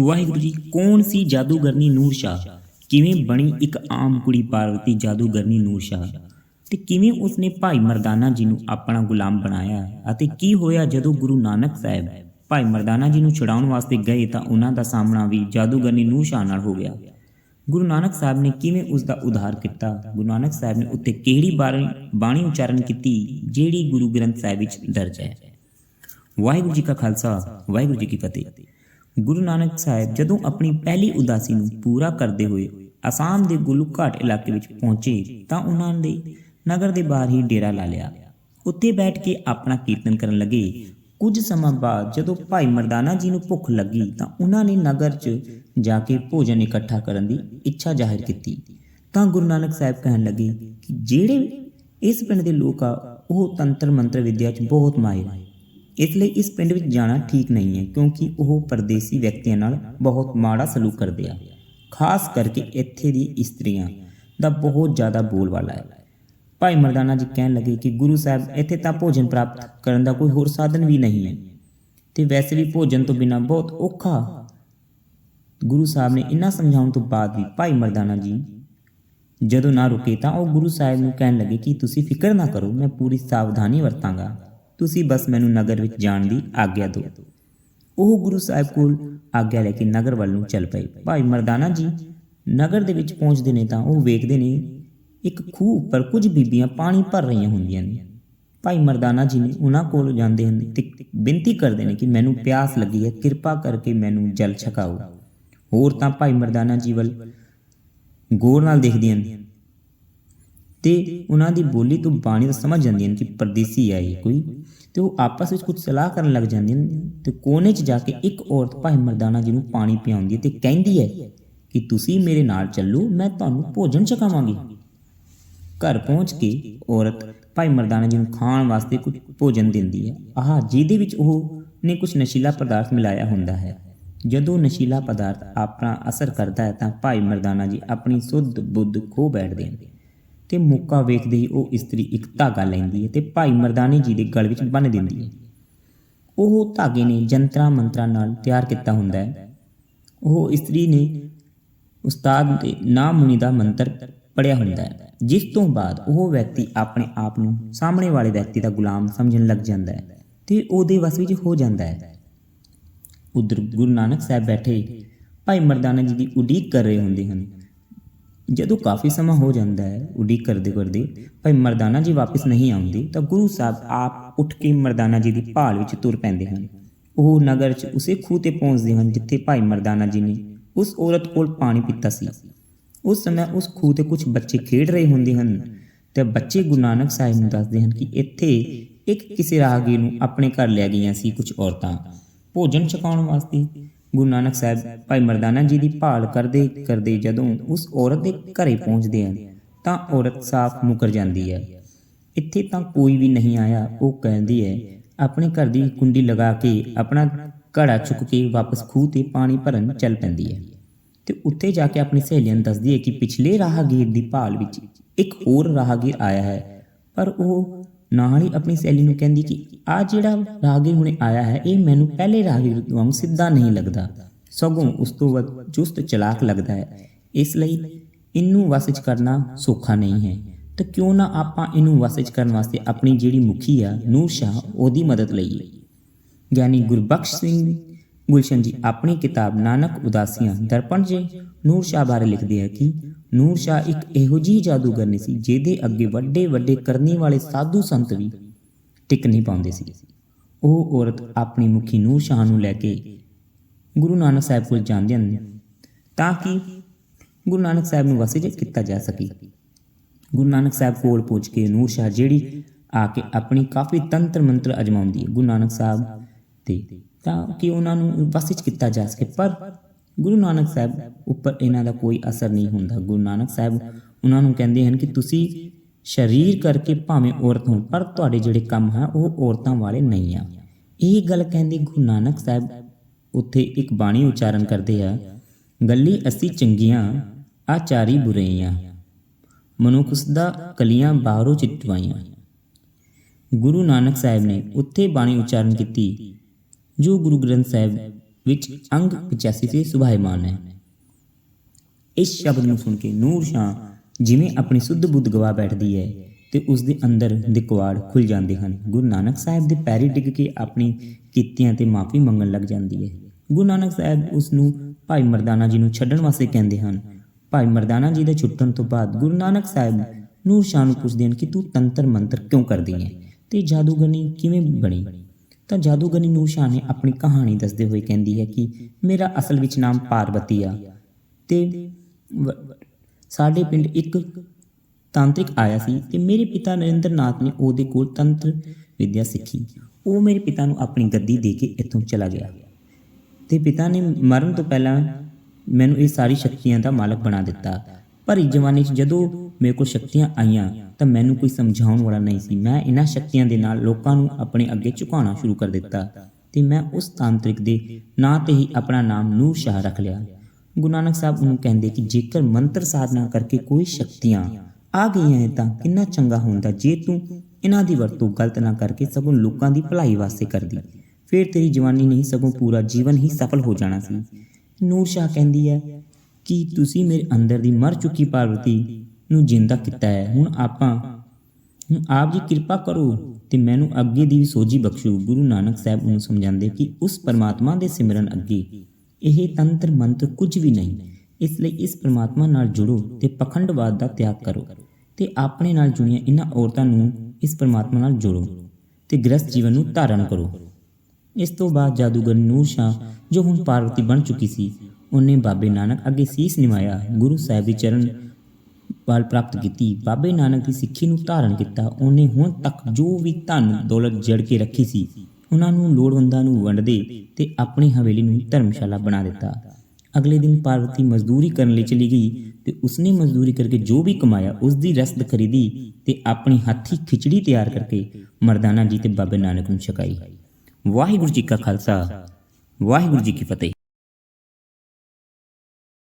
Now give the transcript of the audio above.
ਵਾਹਿਗੁਰੂ ਜੀ, ਕੌਣ ਸੀ ਜਾਦੂਗਰਨੀ ਨੂਰ ਸ਼ਾਹ? ਕਿਵੇਂ ਬਣੀ ਇੱਕ ਆਮ ਕੁੜੀ ਪਾਰਵਤੀ ਜਾਦੂਗਰਨੀ ਨੂਰ ਸ਼ਾਹ? ਤੇ ਕਿਵੇਂ ਉਸਨੇ ਭਾਈ ਮਰਦਾਨਾ ਜੀ ਨੂੰ ਆਪਣਾ ਗੁਲਾਮ ਬਣਾਇਆ ਅਤੇ ਕੀ ਹੋਇਆ ਜਦੋਂ ਗੁਰੂ ਨਾਨਕ ਸਾਹਿਬ ਭਾਈ ਮਰਦਾਨਾ ਜੀ ਨੂੰ ਛੁਡਾਉਣ ਵਾਸਤੇ ਗਏ ਤਾਂ ਉਹਨਾਂ ਦਾ ਸਾਹਮਣਾ ਵੀ ਜਾਦੂਗਰਨੀ ਨੂਰ ਸ਼ਾਹ ਨਾਲ ਹੋ ਗਿਆ। ਗੁਰੂ ਨਾਨਕ ਸਾਹਿਬ ਨੇ ਕਿਵੇਂ ਉਸ ਦਾ ਉਧਾਰ ਕੀਤਾ? ਗੁਰੂ ਨਾਨਕ ਸਾਹਿਬ ਨੇ ਉੱਤੇ ਕਿਹੜੀ ਬਾਣੀ ਬਾਣੀ ਉਚਾਰਨ ਕੀਤੀ ਜਿਹੜੀ ਗੁਰੂ ਗ੍ਰੰਥ ਸਾਹਿਬ ਵਿੱਚ ਦਰਜ ਹੈ? ਵਾਹਿਗੁਰੂ ਜੀ ਕਾ ਖਾਲਸਾ, ਵਾਹਿਗੁਰੂ ਜੀ ਕੀ ਫਤਿਹ। ਗੁਰੂ ਨਾਨਕ ਸਾਹਿਬ ਜਦੋਂ ਆਪਣੀ ਪਹਿਲੀ ਉਦਾਸੀ ਨੂੰ ਪੂਰਾ ਕਰਦੇ ਹੋਏ ਅਸਾਮ ਦੇ ਗੁਲੂਘਾਟ ਇਲਾਕੇ ਵਿੱਚ ਪਹੁੰਚੇ ਤਾਂ ਉਹਨਾਂ ਦੇ ਨਗਰ ਦੇ ਬਾਹਰ ਹੀ ਡੇਰਾ ਲਾ ਲਿਆ। ਉੱਥੇ ਬੈਠ ਕੇ ਆਪਣਾ ਕੀਰਤਨ ਕਰਨ ਲੱਗੇ। ਕੁਝ ਸਮਾਂ ਬਾਅਦ ਜਦੋਂ ਭਾਈ ਮਰਦਾਨਾ ਜੀ ਨੂੰ ਭੁੱਖ ਲੱਗੀ ਤਾਂ ਉਹਨਾਂ ਨੇ ਨਗਰ 'ਚ ਜਾ ਕੇ ਭੋਜਨ ਇਕੱਠਾ ਕਰਨ ਦੀ ਇੱਛਾ ਜ਼ਾਹਿਰ ਕੀਤੀ। ਤਾਂ ਗੁਰੂ ਨਾਨਕ ਸਾਹਿਬ ਕਹਿਣ ਲੱਗੇ ਕਿ ਜਿਹੜੇ ਇਸ ਪਿੰਡ ਦੇ ਲੋਕ ਆ, ਉਹ ਤੰਤਰ ਮੰਤਰ ਵਿਦਿਆ 'ਚ ਬਹੁਤ ਮਾਹਿਰ ਹੈ ਇਸ ਲਈ ਇਸ ਪਿੰਡ ਵਿੱਚ ਜਾਣਾ ਠੀਕ ਨਹੀਂ ਹੈ ਕਿਉਂਕਿ ਉਹ ਪਰਦੇਸੀ ਵਿਅਕਤੀਆਂ ਨਾਲ ਬਹੁਤ ਮਾੜਾ ਸਲੂਕ ਕਰਦੇ ਆ। ਖਾਸ ਕਰਕੇ ਇੱਥੇ ਦੀ ਇਸਤਰੀਆਂ ਦਾ ਬਹੁਤ ਜ਼ਿਆਦਾ ਬੋਲਬਾਲਾ ਹੈ। ਭਾਈ ਮਰਦਾਨਾ ਜੀ ਕਹਿਣ ਲੱਗੇ ਕਿ ਗੁਰੂ ਸਾਹਿਬ, ਇੱਥੇ ਤਾਂ ਭੋਜਨ ਪ੍ਰਾਪਤ ਕਰਨ ਦਾ ਕੋਈ ਹੋਰ ਸਾਧਨ ਵੀ ਨਹੀਂ ਹੈ। ਤੇ ਵੈਸੇ ਵੀ ਭੋਜਨ ਤੋਂ ਬਿਨਾ ਬਹੁਤ ਔਖਾ। ਗੁਰੂ ਸਾਹਿਬ ਨੇ ਇੰਨਾ ਸਮਝਾਉਣ ਤੋਂ ਬਾਅਦ ਵੀ ਭਾਈ ਮਰਦਾਨਾ ਜੀ ਜਦੋਂ ਨਾ ਰੁਕੇ ਤਾਂ ਉਹ ਗੁਰੂ ਸਾਹਿਬ ਨੂੰ ਕਹਿਣ ਲੱਗੇ ਕਿ ਤੁਸੀਂ ਫਿਕਰ ਨਾ ਕਰੋ, ਮੈਂ ਪੂਰੀ ਸਾਵਧਾਨੀ ਵਰਤਾਂਗਾ। ਤੁਸੀਂ ਬਸ ਮੈਨੂੰ ਨਗਰ ਵਿੱਚ ਜਾਣ ਦੀ ਆਗਿਆ ਦਿਓ। ਉਹ ਗੁਰੂ ਸਾਹਿਬ ਕੋਲ ਆਗਿਆ ਲੈ ਕੇ ਨਗਰ ਵੱਲ ਨੂੰ ਚੱਲ ਪਏ। ਭਾਈ ਮਰਦਾਨਾ ਜੀ, ਨਗਰ ਦੇ ਵਿੱਚ ਪਹੁੰਚਦੇ ਨੇ ਤਾਂ ਉਹ ਵੇਖਦੇ ਨੇ, ਇੱਕ ਖੂਹ ਉੱਪਰ ਕੁਝ ਬੀਬੀਆਂ ਪਾਣੀ ਭਰ ਰਹੀਆਂ ਹੁੰਦੀਆਂ ਨੇ। ਭਾਈ ਮਰਦਾਨਾ ਜੀ ਨੇ ਉਹਨਾਂ ਕੋਲ ਜਾਂਦੇ ਹਨ ਤੇ ਬੇਨਤੀ ਕਰਦੇ ਨੇ ਕਿ ਮੈਨੂੰ ਪਿਆਸ ਲੱਗੀ ਹੈ, ਕਿਰਪਾ ਕਰਕੇ ਮੈਨੂੰ ਜਲ ਛਕਾਓ। ਹੋਰ ਤਾਂ ਭਾਈ ਮਰਦਾਨਾ ਜੀ ਵੱਲ ਗੌਰ ਨਾਲ ਦੇਖਦੀਆਂ ਨੇ। ਤੇ ਉਹਨਾਂ ਦੀ ਬੋਲੀ ਤੋਂ ਬਾਣੀ ਤਾਂ ਸਮਝ ਜਾਂਦੀਆਂ ਨੇ ਕਿ ਪਰਦੇਸੀ ਆਏ ਕੋਈ। ਤੇ ਉਹ ਆਪਸ ਵਿੱਚ ਕੁਝ ਸਲਾਹ ਕਰਨ ਲੱਗ ਜਾਂਦੀਆਂ ਨੇ ਤੇ ਕੋਨੇ 'ਚ ਜਾ ਕੇ ਇੱਕ ਔਰਤ ਭਾਈ ਮਰਦਾਨਾ ਜੀ ਨੂੰ ਪਾਣੀ ਪਿਆਉਂਦੀ ਹੈ ਤੇ ਕਹਿੰਦੀ ਹੈ ਕਿ ਤੁਸੀਂ ਮੇਰੇ ਨਾਲ ਚੱਲੋ, ਮੈਂ ਤੁਹਾਨੂੰ ਭੋਜਨ ਛਕਾਵਾਂਗੀ। ਘਰ ਪਹੁੰਚ ਕੇ ਔਰਤ ਭਾਈ ਮਰਦਾਨਾ ਜੀ ਨੂੰ ਖਾਣ ਵਾਸਤੇ ਕੁਝ ਭੋਜਨ ਦਿੰਦੀ ਹੈ, ਆਹ ਜਿਹਦੇ ਵਿੱਚ ਉਹ ਨੇ ਕੁਝ ਨਸ਼ੀਲਾ ਪਦਾਰਥ ਮਿਲਾਇਆ ਹੁੰਦਾ ਹੈ। ਜਦੋਂ ਨਸ਼ੀਲਾ ਪਦਾਰਥ ਆਪਣਾ ਅਸਰ ਕਰਦਾ ਹੈ ਤਾਂ ਭਾਈ ਮਰਦਾਨਾ ਜੀ ਆਪਣੀ ਸੁੱਧ ਬੁੱਧ ਖੋ ਬੈਠਦੇ ਨੇ ਤੇ ਮੌਕਾ ਵੇਖਦੇ ਹੀ ਉਹ ਇਸਤਰੀ ਇੱਕ ਧਾਗਾ ਲੈਂਦੀ ਹੈ ਤੇ ਭਾਈ ਮਰਦਾਨੇ ਜੀ ਦੇ ਗਲ ਵਿੱਚ ਬੰਨ੍ਹ ਦਿੰਦੀ ਹੈ। ਉਹ ਧਾਗੇ ਨੇ ਜੰਤਰਾ ਮੰਤਰਾਂ ਨਾਲ ਤਿਆਰ ਕੀਤਾ ਹੁੰਦਾ ਹੈ। ਉਹ ਇਸਤਰੀ ਨੇ ਉਸਤਾਦ ਦੇ ਨਾਮ ਮੁਨੀ ਦਾ ਮੰਤਰ ਪੜਿਆ ਹੁੰਦਾ ਹੈ, ਜਿਸ ਤੋਂ ਬਾਅਦ ਉਹ ਵਿਅਕਤੀ ਆਪਣੇ ਆਪ ਨੂੰ ਸਾਹਮਣੇ ਵਾਲੇ ਵਿਅਕਤੀ ਦਾ ਗੁਲਾਮ ਸਮਝਣ ਲੱਗ ਜਾਂਦਾ ਹੈ ਤੇ ਉਹਦੇ ਵਸ ਵਿੱਚ ਹੋ ਜਾਂਦਾ ਹੈ। ਉਧਰ ਗੁਰੂ ਨਾਨਕ ਸਾਹਿਬ ਬੈਠੇ ਭਾਈ ਮਰਦਾਨਾ ਜੀ ਦੀ ਉਡੀਕ ਕਰ ਰਹੇ ਹੁੰਦੇ ਹਨ। ਜਦੋਂ ਕਾਫੀ ਸਮਾਂ ਹੋ ਜਾਂਦਾ ਹੈ, ਉਡੀਕ ਕਰਦੇ ਕਰਦੇ ਭਾਈ ਮਰਦਾਨਾ ਜੀ ਵਾਪਸ ਨਹੀਂ ਆਉਂਦੇ ਤਾਂ ਗੁਰੂ ਸਾਹਿਬ ਆਪ ਉੱਠ ਕੇ ਮਰਦਾਨਾ ਜੀ ਦੀ ਭਾਲ ਵਿੱਚ ਤੁਰ ਪੈਂਦੇ ਹਨ। ਉਹ ਨਗਰ 'ਚ ਉਸੇ ਖੂਹ ਤੇ ਪਹੁੰਚਦੇ ਹਨ ਜਿੱਥੇ ਭਾਈ ਮਰਦਾਨਾ ਜੀ ਨੇ ਉਸ ਔਰਤ ਕੋਲ ਪਾਣੀ ਪੀਤਾ ਸੀ। ਉਸ ਸਮੇਂ ਉਸ ਖੂਹ ਤੇ ਕੁਝ ਬੱਚੇ ਖੇਡ ਰਹੇ ਹੁੰਦੇ ਹਨ ਤੇ ਬੱਚੇ ਗੁਰੂ ਨਾਨਕ ਸਾਹਿਬ ਨੂੰ ਦੱਸਦੇ ਹਨ ਕਿ ਇੱਥੇ ਇੱਕ ਕਿਸੇ ਰਾਹਗੀਰ ਨੂੰ ਆਪਣੇ ਘਰ ਲੈ ਗਈਆਂ ਸੀ ਕੁਝ ਔਰਤਾਂ। ਭੋਜਨ ਛਕਾਉਣ ਵਾਸਤੇ ਗੁਰੂ ਨਾਨਕ ਸਾਹਿਬ ਭਾਈ ਮਰਦਾਨਾ ਜੀ ਦੀ ਭਾਲ ਕਰਦੇ ਕਰਦੇ ਜਦੋਂ ਉਸ ਔਰਤ ਦੇ ਘਰੇ ਪਹੁੰਚਦੇ ਹਨ ਤਾਂ ਔਰਤ ਸਾਫ਼ ਮੁਕਰ ਜਾਂਦੀ ਹੈ ਇੱਥੇ ਤਾਂ ਕੋਈ ਵੀ ਨਹੀਂ ਆਇਆ, ਉਹ ਕਹਿੰਦੀ ਹੈ, ਆਪਣੇ ਘਰ ਦੀ ਕੁੰਡੀ ਲਗਾ ਕੇ ਆਪਣਾ ਘੜਾ ਚੁੱਕ ਕੇ ਵਾਪਸ ਖੂਹ ਤੇ ਪਾਣੀ ਭਰਨ ਚੱਲ ਪੈਂਦੀ ਹੈ। ਤੇ ਉੱਥੇ ਜਾ ਕੇ ਆਪਣੀ ਸਹੇਲੀਆਂ ਨੂੰ ਦੱਸਦੀ ਹੈ ਕਿ ਪਿਛਲੇ ਰਾਹਗੀਰ ਦੀ ਭਾਲ ਵਿੱਚ ਇੱਕ ਹੋਰ ਰਾਹਗੀਰ ਆਇਆ ਹੈ, ਪਰ ਉਹ ਨਾਲ ਹੀ ਆਪਣੀ ਸਹੇਲੀ ਨੂੰ ਕਹਿੰਦੀ ਕਿ ਆ ਜਿਹੜਾ ਰਾਹਗੀਰ ਹੁਣੇ ਆਇਆ ਹੈ, ਇਹ ਮੈਨੂੰ ਪਹਿਲੇ ਰਾਹਗੀਰ ਵਾਂਗ ਸਿੱਧਾ ਨਹੀਂ ਲੱਗਦਾ। ਸਗੋਂ ਉਸ ਤੋਂ ਵੱਧ ਚੁਸਤ ਚਲਾਕ ਲੱਗਦਾ ਹੈ। ਇਸ ਲਈ ਇਹਨੂੰ ਵਸ ਕਰਨਾ ਸੌਖਾ ਨਹੀਂ ਹੈ। ਤਾਂ ਕਿਉਂ ਨਾ ਆਪਾਂ ਇਹਨੂੰ ਵਸ ਕਰਨ ਵਾਸਤੇ ਆਪਣੀ ਜਿਹੜੀ ਮੁਖੀ ਆ ਨੂਰ ਸ਼ਾਹ, ਉਹਦੀ ਮਦਦ ਲਈਏ। ਗਿਆਨੀ ਗੁਰਬਖਸ਼ ਸਿੰਘ ਗੁਲਸ਼ਨ ਜੀ, ਆਪਣੀ ਕਿਤਾਬ ਨਾਨਕ ਉਦਾਸੀਆਂ, ਦਰਪਣ 'ਚ ਨੂਰ ਸ਼ਾਹ ਬਾਰੇ ਲਿਖਦੇ ਹੈ ਕਿ ਨੂਰ ਸ਼ਾਹ ਇੱਕ ਇਹੋ ਜਿਹੀ ਜਾਦੂਗਰਨੀ ਸੀ ਜਿਹਦੇ ਅੱਗੇ ਵੱਡੇ ਵੱਡੇ ਕਰਨੀ ਵਾਲੇ ਸਾਧੂ ਸੰਤ ਵੀ ਟਿਕ ਨਹੀਂ ਪਾਉਂਦੇ ਸੀ। ਉਹ ਔਰਤ ਆਪਣੀ ਮੁਖੀ ਨੂਰ ਸ਼ਾਹ ਨੂੰ ਲੈ ਕੇ ਗੁਰੂ ਨਾਨਕ ਸਾਹਿਬ ਕੋਲ ਜਾਂਦੇ ਹਨ ਤਾਂ ਕਿ ਗੁਰੂ ਨਾਨਕ ਸਾਹਿਬ ਨੂੰ ਵਸੀਲੇ ਕੀਤਾ ਜਾ ਸਕੇ। ਗੁਰੂ ਨਾਨਕ ਸਾਹਿਬ ਕੋਲ ਪਹੁੰਚ ਕੇ ਨੂਰ ਸ਼ਾਹ ਜਿਹੜੀ ਆ ਕੇ ਆਪਣੀ ਕਾਫੀ ਤੰਤਰ ਮੰਤਰ ਅਜਮਾਉਂਦੀ ਹੈ। ਗੁਰੂ ਨਾਨਕ ਸਾਹਿਬ ਤੇ ਤਾਂ ਕਿ ਉਹਨਾਂ ਨੂੰ ਵਸ ਵਿੱਚ ਕੀਤਾ ਜਾ ਸਕੇ। ਪਰ ਗੁਰੂ ਨਾਨਕ ਸਾਹਿਬ ਉੱਪਰ ਇਹਨਾਂ ਦਾ ਕੋਈ ਅਸਰ ਨਹੀਂ ਹੁੰਦਾ। ਗੁਰੂ ਨਾਨਕ ਸਾਹਿਬ ਉਹਨਾਂ ਨੂੰ ਕਹਿੰਦੇ ਹਨ ਕਿ ਤੁਸੀਂ ਸਰੀਰ ਕਰਕੇ ਭਾਵੇਂ ਔਰਤ ਹੋ ਪਰ ਤੁਹਾਡੇ ਜਿਹੜੇ ਕੰਮ ਹੈ, ਉਹ ਔਰਤਾਂ ਵਾਲੇ ਨਹੀਂ ਆ। ਇਹ ਗੱਲ ਕਹਿੰਦੇ ਗੁਰੂ ਨਾਨਕ ਸਾਹਿਬ ਉੱਥੇ ਇੱਕ ਬਾਣੀ ਉਚਾਰਨ ਕਰਦੇ ਆ, ਗੱਲੀ ਅਸੀਂ ਚੰਗੀਆਂ ਆਚਾਰੀ ਬੁਰਈਆਂ ਮਨੁੱਖ ਉਸਦਾ ਕਲੀਆਂ ਬਾਹਰੋਂ ਚਿੱਟਵਾਈਆਂ। ਗੁਰੂ ਨਾਨਕ ਸਾਹਿਬ ਨੇ ਉੱਥੇ ਬਾਣੀ ਉਚਾਰਨ ਕੀਤੀ ਜੋ ਗੁਰੂ ਗ੍ਰੰਥ ਸਾਹਿਬ ਵਿੱਚ ਅੰਗ 85 ਤੇ ਸੁਭਾਇਮਾਨ ਹੈ। ਇਸ ਸ਼ਬਦ ਨੂੰ ਸੁਣ ਕੇ ਨੂਰ ਸ਼ਾਹ ਜਿਵੇਂ ਆਪਣੀ ਸੁੱਧ ਬੁੱਧ ਗਵਾ ਬੈਠਦੀ ਹੈ ਤੇ ਉਸ ਦੇ ਅੰਦਰ ਦੇ ਕੁਆੜ ਖੁੱਲ ਜਾਂਦੇ ਹਨ। ਗੁਰੂ ਨਾਨਕ ਸਾਹਿਬ ਦੇ ਪੈਰੀ ਡਿੱਗ ਕੇ ਆਪਣੀ ਕੀਤੀਆਂ ਤੇ ਮਾਫੀ ਮੰਗਣ ਲੱਗ ਜਾਂਦੀ ਹੈ। ਗੁਰੂ ਨਾਨਕ ਸਾਹਿਬ ਉਸ ਨੂੰ ਭਾਈ ਮਰਦਾਨਾ ਜੀ ਨੂੰ ਛੱਡਣ ਵਾਸਤੇ ਕਹਿੰਦੇ ਹਨ। ਭਾਈ ਮਰਦਾਨਾ ਜੀ ਦੇ ਛੁੱਟਣ ਤੋਂ ਬਾਅਦ ਗੁਰੂ ਨਾਨਕ ਸਾਹਿਬ ਨੂਰ ਸ਼ਾਹ ਨੂੰ ਪੁੱਛਦੇ ਹਨ ਕਿ ਤੂੰ ਤੰਤਰ ਮੰਤਰ ਕਿਉਂ ਕਰਦੀ ਹੈ ਤੇ ਜਾਦੂਗਰਨੀ ਕਿਵੇਂ ਬਣੀ? ਤਾਂ ਜਾਦੂਗਰਨੀ ਨੂਰ ਸ਼ਾਹ ਨੇ ਆਪਣੀ ਕਹਾਣੀ ਦੱਸਦੇ ਹੋਏ ਕਹਿੰਦੀ ਹੈ ਕਿ ਮੇਰਾ ਅਸਲ ਵਿੱਚ ਨਾਮ ਪਾਰਵਤੀ ਆ ਤੇ ਸਾਡੇ ਪਿੰਡ ਇੱਕ ਤਾਂਤਰਿਕ ਆਇਆ ਸੀ ਤੇ ਮੇਰੇ ਪਿਤਾ ਨਰਿੰਦਰਨਾਥ ਨੇ ਉਹਦੇ ਕੋਲ ਤੰਤਰ ਵਿਦਿਆ ਸਿੱਖੀ। ਉਹ ਮੇਰੇ ਪਿਤਾ ਨੂੰ ਆਪਣੀ ਗੱਦੀ ਦੇ ਕੇ ਇੱਥੋਂ ਚਲਾ ਗਿਆ ਤੇ ਪਿਤਾ ਨੇ ਮਰਨ ਤੋਂ ਪਹਿਲਾਂ ਮੈਨੂੰ ਇਹ ਸਾਰੀ ਸ਼ਕਤੀਆਂ ਦਾ ਮਾਲਕ ਬਣਾ ਦਿੱਤਾ। ਪਰ ਇਸ ਜਵਾਨੀ 'ਚ ਜਦੋਂ ਮੇਰੇ ਕੋਲ ਸ਼ਕਤੀਆਂ ਆਈਆਂ, ਤਾਂ ਮੈਨੂੰ ਕੋਈ ਸਮਝਾਉਣ ਵਾਲਾ ਨਹੀਂ ਸੀ। ਮੈਂ ਇਹਨਾਂ ਸ਼ਕਤੀਆਂ ਦੇ ਨਾਲ ਲੋਕਾਂ ਨੂੰ ਆਪਣੇ ਅੱਗੇ ਝੁਕਾਉਣਾ ਸ਼ੁਰੂ ਕਰ ਦਿੱਤਾ ਤੇ ਮੈਂ ਉਸ ਤਾਂਤਰਿਕ ਦੇ ਨਾਂ ਤੇ ਹੀ ਆਪਣਾ ਨਾਮ ਨੂਰ ਸ਼ਾਹ ਰੱਖ ਲਿਆ। ਗੁਰੂ ਨਾਨਕ ਸਾਹਿਬ ਨੂੰ ਕਹਿੰਦੇ ਕਿ ਜੇਕਰ ਮੰਤਰ ਸਾਧਨਾ ਕਰਕੇ ਕੋਈ ਸ਼ਕਤੀਆਂ ਆ ਗਈਆਂ ਹੈ ਤਾਂ ਕਿੰਨਾ ਚੰਗਾ ਹੁੰਦਾ ਜੇ ਤੂੰ ਇਹਨਾਂ ਦੀ ਵਰਤੋਂ ਗਲਤ ਨਾ ਕਰਕੇ ਸਗੋਂ ਲੋਕਾਂ ਦੀ ਭਲਾਈ ਵਾਸਤੇ ਕਰਦੀ। ਫਿਰ ਤੇਰੀ ਜਵਾਨੀ ਨਹੀਂ, ਸਗੋਂ ਪੂਰਾ ਜੀਵਨ ਹੀ ਸਫਲ ਹੋ ਜਾਣਾ ਸੀ। ਨੂਰ ਸ਼ਾਹ ਕਹਿੰਦੀ ਹੈ ਕਿ ਤੁਸੀਂ ਮੇਰੇ ਅੰਦਰ ਦੀ ਮਰ ਚੁੱਕੀ ਪਾਰਵਤੀ ਨੂੰ ਜਿੰਦਾ ਕੀਤਾ ਹੈ। ਹੁਣ ਆਪਾਂ ਹੁਣ ਆਪ ਜੀ ਕਿਰਪਾ ਕਰੋ ਤੇ ਮੈਨੂੰ ਅੱਗੇ ਦੀ ਵੀ ਸੋਝੀ ਬਖਸ਼ੋ। ਗੁਰੂ ਨਾਨਕ ਸਾਹਿਬ ਨੂੰ ਸਮਝਾਉਂਦੇ ਕਿ ਉਸ ਪਰਮਾਤਮਾ ਦੇ ਸਿਮਰਨ ਅੱਗੇ ਇਹ ਤੰਤਰ ਮੰਤਰ ਕੁਝ ਵੀ ਨਹੀਂ। ਇਸ ਲਈ ਇਸ ਪਰਮਾਤਮਾ ਨਾਲ ਜੁੜੋ ਤੇ ਪਖੰਡਵਾਦ ਦਾ ਤਿਆਗ ਕਰੋ ਤੇ ਆਪਣੇ ਨਾਲ ਜੁੜੀਆਂ ਇਹਨਾਂ ਔਰਤਾਂ ਨੂੰ ਇਸ ਪਰਮਾਤਮਾ ਨਾਲ ਜੋੜੋ ਤੇ ਗ੍ਰਸਤ ਜੀਵਨ ਨੂੰ ਧਾਰਨ ਕਰੋ। ਇਸ ਤੋਂ ਬਾਅਦ ਜਾਦੂਗਰ ਨੂਰ ਸ਼ਾਹ, ਜੋ ਹੁਣ ਪਾਰਵਤੀ ਬਣ ਚੁੱਕੀ ਸੀ, ਉਹਨੇ ਬਾਬੇ ਨਾਨਕ ਅੱਗੇ ਸੀਸ ਨਿਵਾਇਆ। ਗੁਰੂ ਸਾਹਿਬ ਦੇ ਚਰਨ ਵਾਲ ਪ੍ਰਾਪਤ ਕੀਤੀ। ਬਾਬੇ ਨਾਨਕ ਦੀ ਸਿੱਖੀ ਨੂੰ ਧਾਰਨ ਕੀਤਾ। ਉਹਨੇ ਹੁਣ ਤੱਕ ਜੋ ਵੀ ਧਨ ਦੌਲਤ ਜੜ ਕੇ ਰੱਖੀ ਸੀ, ਉਹਨਾਂ ਨੂੰ ਲੋੜਵੰਦਾਂ ਨੂੰ ਵੰਡਦੇ ਤੇ ਆਪਣੀ ਹਵੇਲੀ ਨੂੰ ਧਰਮਸ਼ਾਲਾ ਬਣਾ ਦਿੱਤਾ। ਅਗਲੇ ਦਿਨ ਪਾਰਵਤੀ ਮਜ਼ਦੂਰੀ ਕਰਨ ਲਈ ਚਲੀ ਗਈ ਤੇ ਉਸਨੇ ਮਜ਼ਦੂਰੀ ਕਰਕੇ ਜੋ ਵੀ ਕਮਾਇਆ ਉਸ ਦੀ ਰਸਦ ਖਰੀਦੀ ਤੇ ਆਪਣੀ ਹੱਥੀ ਖਿਚੜੀ ਤਿਆਰ ਕਰਕੇ ਮਰਦਾਨਾ ਜੀ ਤੇ ਬਾਬੇ ਨਾਨਕ ਨੂੰ ਛਕਾਈ। ਵਾਹਿਗੁਰੂ ਜੀ ਕਾ ਖਾਲਸਾ, ਵਾਹਿਗੁਰੂ ਜੀ ਕੀ ਫਤਿਹ।